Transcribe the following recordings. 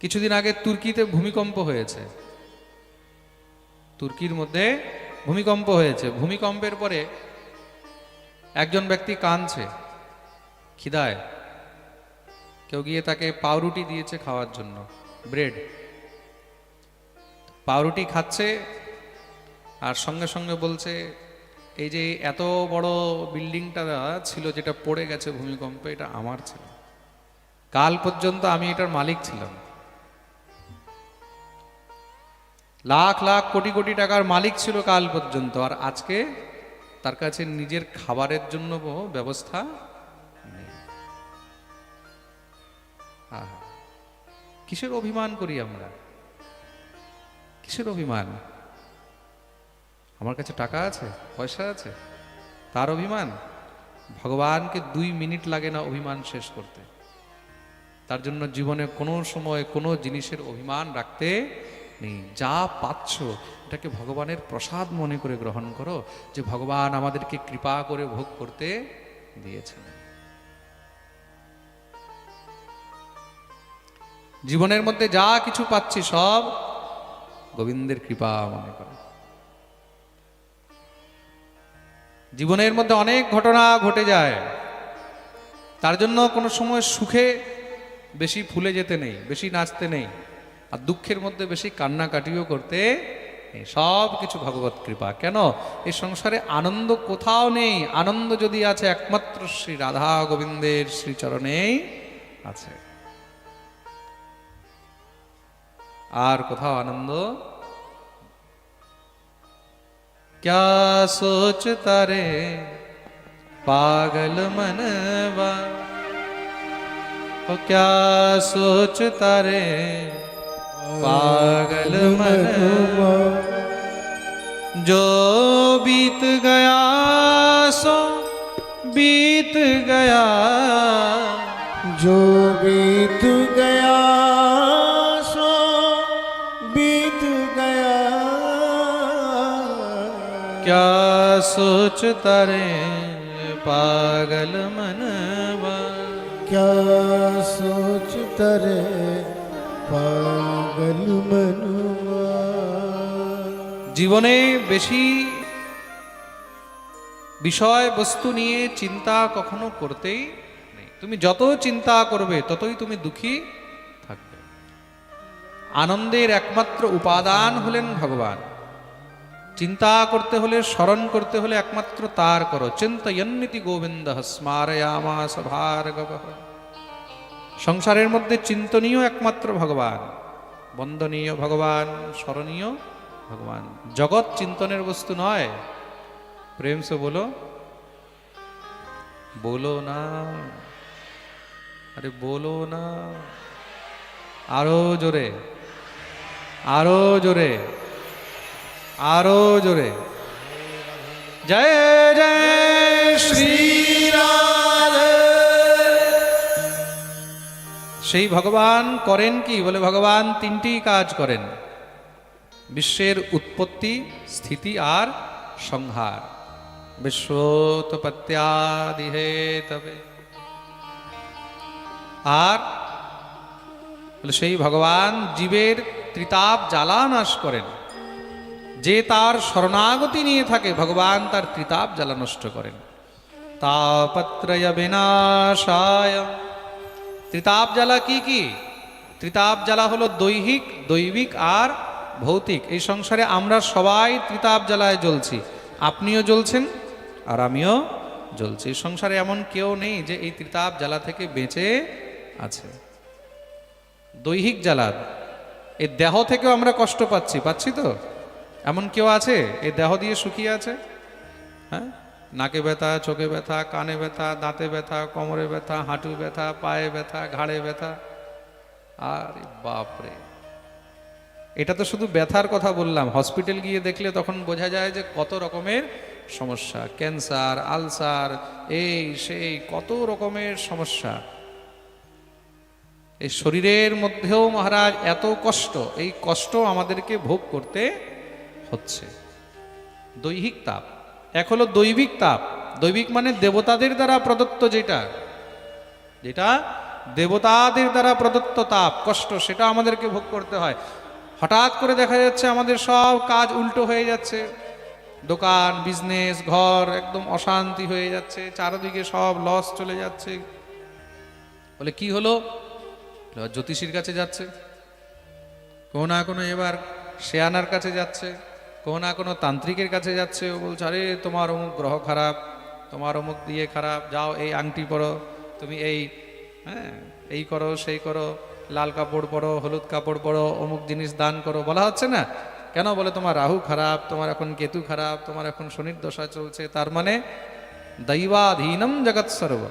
কিছুদিন আগে তুর্কিতে ভূমিকম্প হয়েছে। তুর্কির মধ্যে ভূমিকম্প হয়েছে। ভূমিকম্পের পরে একজন ব্যক্তি কাঁদছে, খিদায়। কেউ গিয়ে তাকে পাউরুটি দিয়েছে খাওয়ার জন্য, ব্রেড। পাউরুটি খাচ্ছে আর সঙ্গে সঙ্গে বলছে, এই যে এত বড় বিল্ডিংটা ছিল যেটা পড়ে গেছে ভূমিকম্পে, এটা আমার ছিল। কাল পর্যন্ত আমি এটার মালিক ছিলাম। লাখ লাখ কোটি কোটি টাকার মালিক ছিল কাল পর্যন্ত, আর আজকে তার কাছে নিজের খাবারের জন্য ব্যবস্থা কিসের অভিমান করি আমরা? কিসের অভিমান? আমার কাছে টাকা আছে, পয়সা আছে, তার অভিমান? ভগবানকে দুই মিনিট লাগে না অভিমান শেষ করতে। তার জন্য জীবনে কোনো সময় কোনো জিনিসের অভিমান রাখতে নেই। যা পাচ্ছ, এটাকে ভগবানের প্রসাদ মনে করে গ্রহণ করো যে ভগবান আমাদেরকে কৃপা করে ভোগ করতে দিয়েছেন। জীবনের মধ্যে যা কিছু পাচ্ছি সব গোবিন্দের কৃপা মনে করো। জীবনের মধ্যে অনেক ঘটনা ঘটে যায়। তার জন্য কোনো সময় সুখে বেশি ফুলে যেতে নেই, বেশি নাচতে নেই। আর দুঃখের মধ্যে বেশি কান্নাকাটিও করতে নেই সব কিছু ভগবত কৃপা কেন এই সংসারে আনন্দ কোথাও নেই আনন্দ যদি আছে একমাত্র শ্রী রাধা গোবিন্দের শ্রীচরণেই আছে আর কোথাও আনন্দ क्या सोचता रे पागल मनवा ओ क्या सोचता रे मनवा जो बीत गया सो बीत गया। जो बीत गया सो बीत गया। क्या सोचता रे पागल मनवा? क्या सोचता रे জীবনে বেশি বিষয় বস্তু নিয়ে চিন্তা কখনো করতেই নেই। তুমি যত চিন্তা করবে, ততই তুমি দুঃখী থাকবে। আনন্দের একমাত্র উপাদান হলেন ভগবান। চিন্তা করতে হলে, স্মরণ করতে হলে একমাত্র তার করো। চিন্তয়ন্নীতি গোবিন্দ স্মারয়ামা সভার্গব সংসারের মধ্যে চিন্তনীয় একমাত্র ভগবান। বন্দনীয় ভগবান, স্মরণীয় ভগবান। জগৎ চিন্তনের বস্তু নয়। প্রেম বলো বলো না। আরে বলো না। আরও জোরে আরও জোরে আরও জোরে। জয় জয়, শ্রী সেই ভগবান করেন কি বলে ভগবান তিনটি কাজ করেন। বিশ্বের উৎপত্তি, স্থিতি আর সংহার। বিশ্বোৎপত্যাদিহে তবে। আর সেই ভগবান জীবের ত্রিতাপ জ্বালা নাশ করেন। যে তার শরণাগতি নিয়ে থাকে, ভগবান তার ত্রিতাপ জ্বালা নষ্ট করেন। তাপত্রয় বিনাশায় ত্রিতাপ জ্বালা কি কি? ত্রিতাপ জ্বালা হলো দৈহিক, দৈবিক আর ভৌতিক। এই সংসারে আমরা সবাই ত্রিতাপ জ্বালায় জ্বলছি। আপনিও জ্বলছেন আর আমিও জ্বলছি। সংসারে এমন কেউ নেই যে এই ত্রিতাপ জ্বালা থেকে বেঁচে আছে। দৈহিক জ্বালা এই দেহ থেকেও আমরা কষ্ট পাচ্ছি পাচ্ছি তো? এমন কেউ আছে? এই দেহ দিয়ে সুখী আছে? হ্যাঁ? নাকে ব্যথা, চোখে ব্যথা, কানে ব্যথা, দাঁতে ব্যথা, কোমরে ব্যথা হাঁটু ব্যথা, পায়ে ব্যথা, ঘাড়ে ব্যথা। আরে বাপরে এটা তো শুধু ব্যথার কথা বললাম। হসপিটাল গিয়ে দেখলে তখন বোঝা যায় যে কত রকমের সমস্যা। ক্যান্সার, আলসার, এই, সেই, কত রকমের সমস্যা। এই শরীরের মধ্যেও মহারাজ এত কষ্ট, এই কষ্ট আমাদেরকে ভোগ করতে হচ্ছে। দৈহিক তাপ। এক হলো দৈবিক তাপ। দৈবিক মানে দেবতাদের দ্বারা প্রদত্ত যেটা। যেটা দেবতাদের দ্বারা প্রদত্ত তাপ, কষ্ট, সেটা আমাদেরকে ভোগ করতে হয়। হঠাৎ করে দেখা যাচ্ছে আমাদের সব কাজ উল্টো হয়ে যাচ্ছে। দোকান বিজনেস ঘর একদম অশান্তি হয়ে যাচ্ছে, চারদিকে সব লস চলে যাচ্ছে। বলে কি হলো? জ্যোতিষীর কাছে যাচ্ছে। কোনো না কোনো এবার শেয়ানার কাছে যাচ্ছে। কোনো না কোনো তান্ত্রিকের কাছে যাচ্ছে, ও বলছে, আরে, তোমার অমুক গ্রহ খারাপ, তোমার অমুক দিয়ে খারাপ, যাও এই আংটি পরো, তুমি এই হ্যাঁ এই করো, সেই করো, লাল কাপড় পরো, হলুদ কাপড় পরো, অমুক জিনিস দান করো। বলা হচ্ছে না। কেন বলে, তোমার রাহু খারাপ, তোমার এখন কেতু খারাপ, তোমার এখন শনির দশা চলছে, তার মানে দৈবাধীনম জগৎ সর্ব।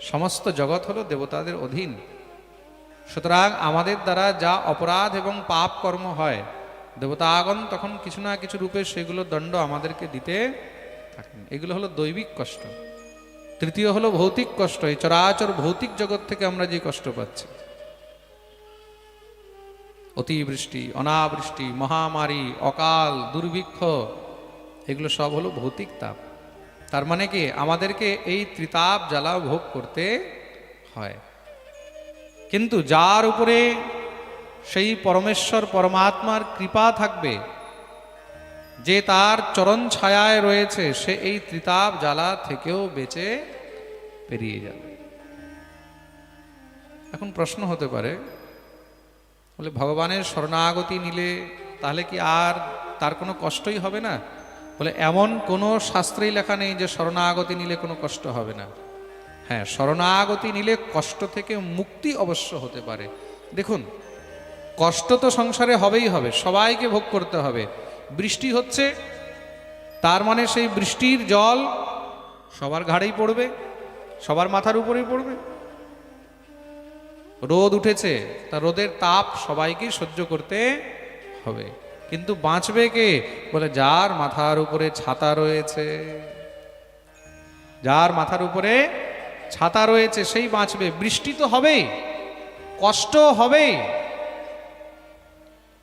সমস্ত জগৎ হলো দেবতাদের অধীন। সুতরাং আমাদের দ্বারা যা অপরাধ এবং পাপ কর্ম হয় দেবতাগণ তখন কিছু না কিছু রূপে সেগুলো দণ্ড আমাদেরকে দিতে থাকেন। এগুলো হলো দৈবিক কষ্ট। তৃতীয় হলো ভৌতিক কষ্ট। এই চরাচর ভৌতিক জগৎ থেকে আমরা যে কষ্ট পাচ্ছি। অতিবৃষ্টি, অনাবৃষ্টি, মহামারী, অকাল, দুর্ভিক্ষ, এগুলো সব হলো ভৌতিক তাপ। তার মানে কি? আমাদেরকে এই ত্রিতাপ, জ্বালা ভোগ করতে হয়। কিন্তু যার উপরে সেই পরমেশ্বর পরমাত্মার কৃপা থাকবে, যে তার চরণ ছায়ায় রয়েছে, সে এই ত্রিতাপ জ্বালা থেকেও বেঁচে পেরিয়ে যাবে। এখন প্রশ্ন হতে পারে, বলে ভগবানের শরণাগতি নিলে তাহলে কি আর তার কোনো কষ্টই হবে না? বলে এমন কোনো শাস্ত্রেই লেখা নেই যে শরণাগতি নিলে কোনো কষ্ট হবে না। হ্যাঁ শরণাগতি নিলে কষ্ট থেকে মুক্তি অবশ্য হতে পারে। দেখুন কষ্ট তো সংসারে হবেই হবে, সবাইকে ভোগ করতে হবে। বৃষ্টি হচ্ছে, তার মানে সেই বৃষ্টির জল সবার ঘাড়েই পড়বে, সবার মাথার উপরেই পড়বে। রোদ উঠেছে, তা রোদের তাপ সবাইকেই সহ্য করতে হবে। কিন্তু বাঁচবে কে? বলে, যার মাথার উপরে ছাতা রয়েছে, যার মাথার উপরে ছাতা রয়েছে, সেই বাঁচবে। বৃষ্টি তো হবেই, কষ্ট হবেই।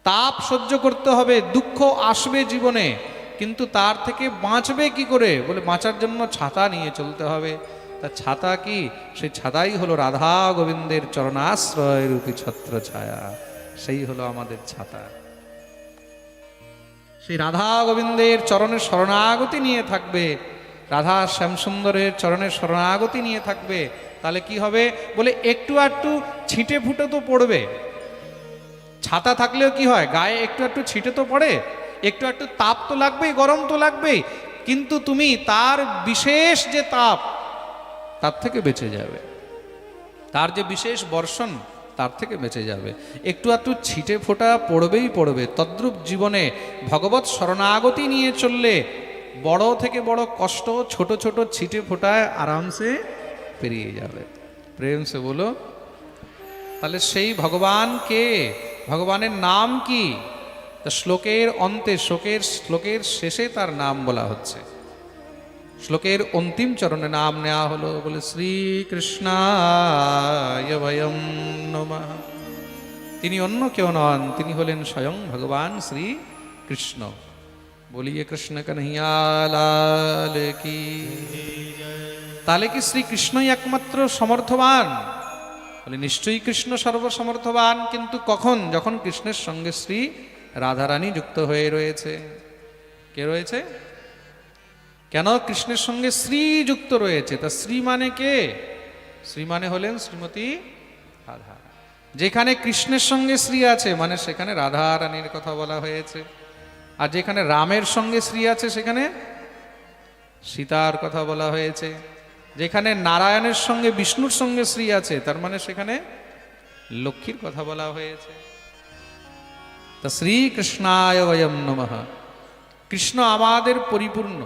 তাপ সহ্য করতে হবে, দুঃখ আসবে জীবনে, কিন্তু তার থেকে বাঁচবে কি করে? বলে বাঁচার জন্য ছাতা নিয়ে চলতে হবে। তা ছাতা কি? সেই ছাতাই হলো রাধা গোবিন্দের চরণাশ্রয় রূপী ছত্র ছায়া। সেই হলো আমাদের ছাতা। সেই রাধা গোবিন্দের চরণের শরণাগতি নিয়ে থাকবে। রাধা শ্যামসুন্দরের চরণের শরণাগতি নিয়ে থাকবে। তাহলে কি হবে? বলে একটু একটু ছিটে ফুটে তো পড়বে। ছাতা থাকলেও কি হয়? গায়ে একটু একটু ছিটে তো পড়ে, একটু একটু তাপ তো লাগবেই, গরম তো লাগবেই। কিন্তু তুমি তার বিশেষ যে তাপ, তার থেকে বেঁচে যাবে। তার যে বিশেষ বর্ষণ, তার থেকে বেঁচে যাবে। একটু একটু ছিটে ফোটা পড়বেই পড়বে। তদ্রূপ জীবনে ভগবত শরণাগতি নিয়ে চললে বড় থেকে বড় কষ্ট ছোট ছোট ছিটে ফোটায় আরামসে পেরিয়ে যাবে। প্রেম সে বলো, তাহলে সেই ভগবান কে ভগবানের নাম কি? তা শ্লোকের অন্তে, শ্লোকের শ্লোকের শেষে তার নাম বলা হচ্ছে। শ্লোকের অন্তিম চরণে নাম নেওয়া হলো, বলে শ্রীকৃষ্ণায় তিনি অন্য কেউ নন, তিনি হলেন স্বয়ং ভগবান শ্রী কৃষ্ণ বলিয়ে কৃষ্ণ কনহিয়ালাল কি? তাহলে কি শ্রীকৃষ্ণই একমাত্র সমর্থবান? বলে নিশ্চয়ই কৃষ্ণ সর্বসমর্থবান, কিন্তু কখন? যখন কৃষ্ণের সঙ্গে শ্রী রাধারানী যুক্ত হয়ে রয়েছে। কে রয়েছে? কেন কৃষ্ণের সঙ্গে শ্রী যুক্ত রয়েছে? তা শ্রী মানে কে? শ্রী মানে হলেন শ্রীমতী রাধা। যেখানে কৃষ্ণের সঙ্গে শ্রী আছে মানে সেখানে রাধা রানীর কথা বলা হয়েছে। আর যেখানে রামের সঙ্গে শ্রী আছে, সেখানে সীতার কথা বলা হয়েছে। যেখানে নারায়ণের সঙ্গে, বিষ্ণুর সঙ্গে শ্রী আছে, তার মানে সেখানে লক্ষ্মীর কথা বলা হয়েছে। তা শ্রীকৃষ্ণায় বয়ম নমঃ। কৃষ্ণ আমাদের পরিপূর্ণ।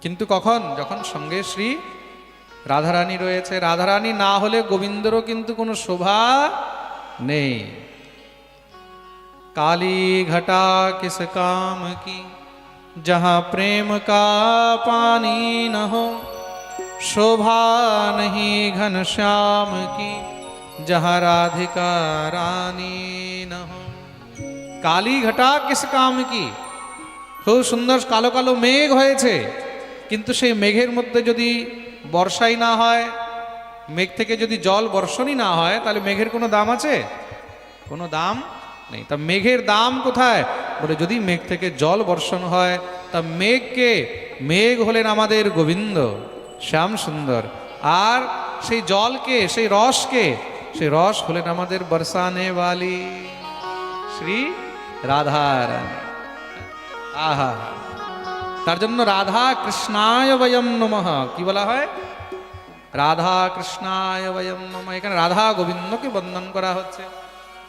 কিন্তু কখন? যখন সঙ্গে শ্রী রাধারানী রয়েছে। রাধারানী না হলে গোবিন্দরও কিন্তু কোনো শোভা নেই। কালী ঘটা কিস কাম কি? जहाँ प्रेम का पानी न हो शोभा नहीं घन श्याम की जहाँ राधिका रानी न हो কালী ঘটা কিস কাম কি খুব সুন্দর কালো কালো মেঘ হয়েছে কিন্তু সেই মেঘের মধ্যে যদি বর্ষাই না হয় মেঘ থেকে যদি জল বর্ষণই না হয় তাহলে মেঘের কোনো দাম আছে কোনো দাম নেই। তা মেঘের দাম কোথায়? বলে, যদি মেঘ থেকে জল বর্ষণ হয়, তা মেঘকে, মেঘ হলেন আমাদের গোবিন্দ, শ্যাম সুন্দর। আর সেই জলকে, সেই রসকে, সেই রস হলেন আমাদের বরসানে বালি। শ্রী রাধারানী। আহা। তার জন্য রাধা কৃষ্ণায় বয়ম নমঃ। কি বলা হয়? রাধা কৃষ্ণায় বয়ম নমঃ। এখানে রাধা গোবিন্দকে বন্দন করা হচ্ছে।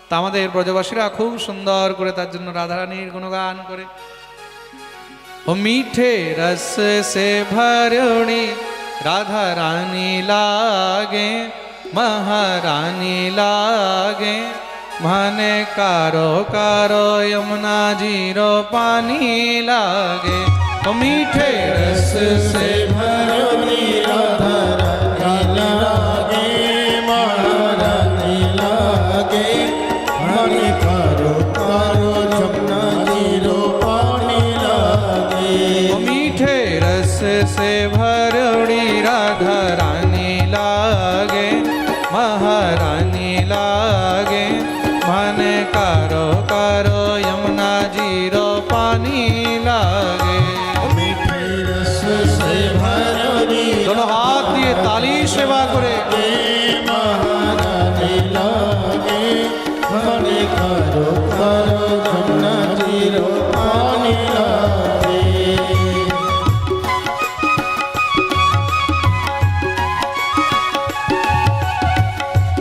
তা আমাদের ব্রজবাসীরা খুব সুন্দর করে তার জন্য রাধারানীর গুণগান করে। মিঠে রস সে ভরণী রাধা রানী লাগে, মহারানী লাগে। মানে কারও কারও যমুনা জিরো পানি লাগে। ও মিঠে রস সে ভরণী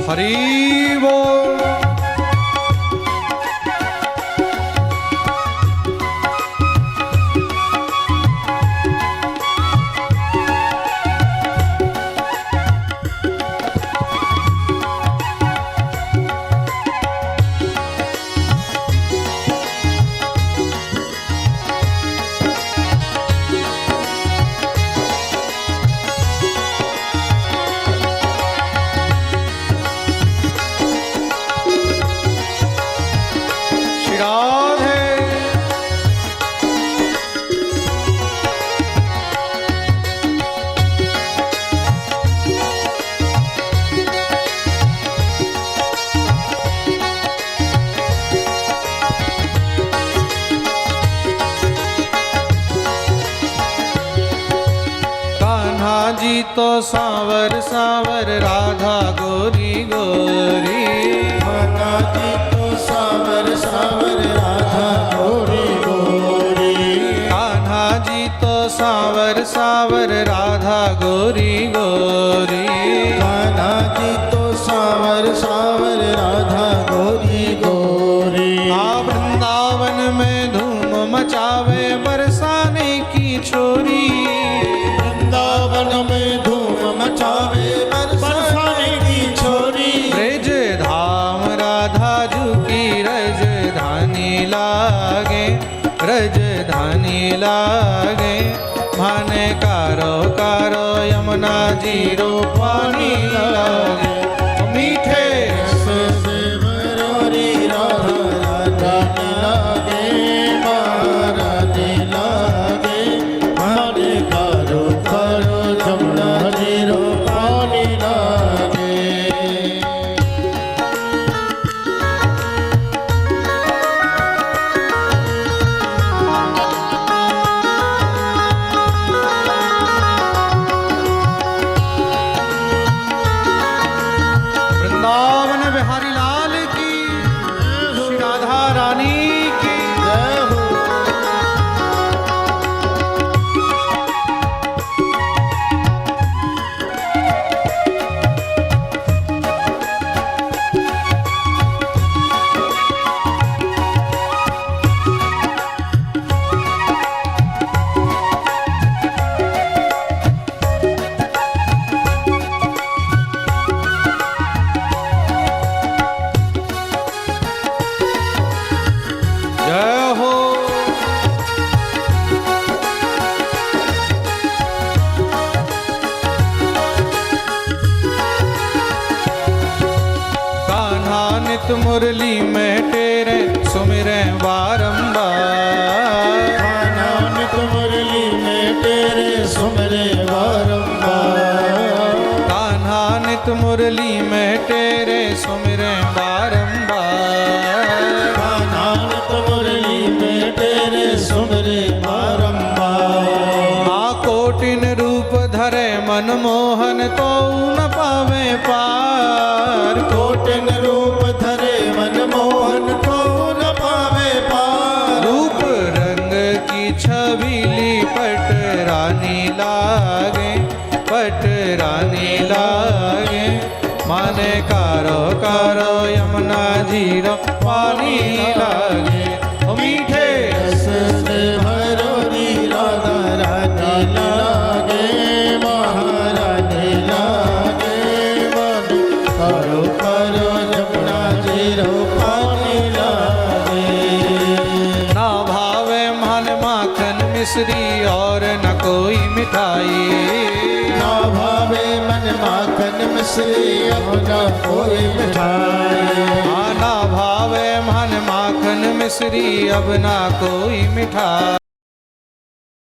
हरि जी तो सावर सावर राधा गोरी गोरी। माता जी तो सावर सावर राधा गोरी गोरी। कान्हा जी तो सावर सावर राधा गोरी गोरी। कान्हा जी तो सावर सावर राधा गोरी गोरी। आ वृंदावन में धूम मचावे बरसाने की छोरी। भक्त मुरली में तेरे सुमिर बारंबार मुरली में तेरे सुमरे बारंबार कान्हानित मुरली में तेरे सुमिर बारंबार मुरली में तेरे सुमिर बारंबार आ कोटिन रूप धरे मनमोहन तो न पावे पा ज़ीरो पानी लागे। मीठे। रस से भरो लागे मन करो करो जमुना ज़ीरो पानी लागे। ना भावे मन माखन मिश्री और न कोई मिठाई। ना भावे मन माखन मिश्री अपना कोई मिठाई। दूसरी अब ना कोई मिठाई।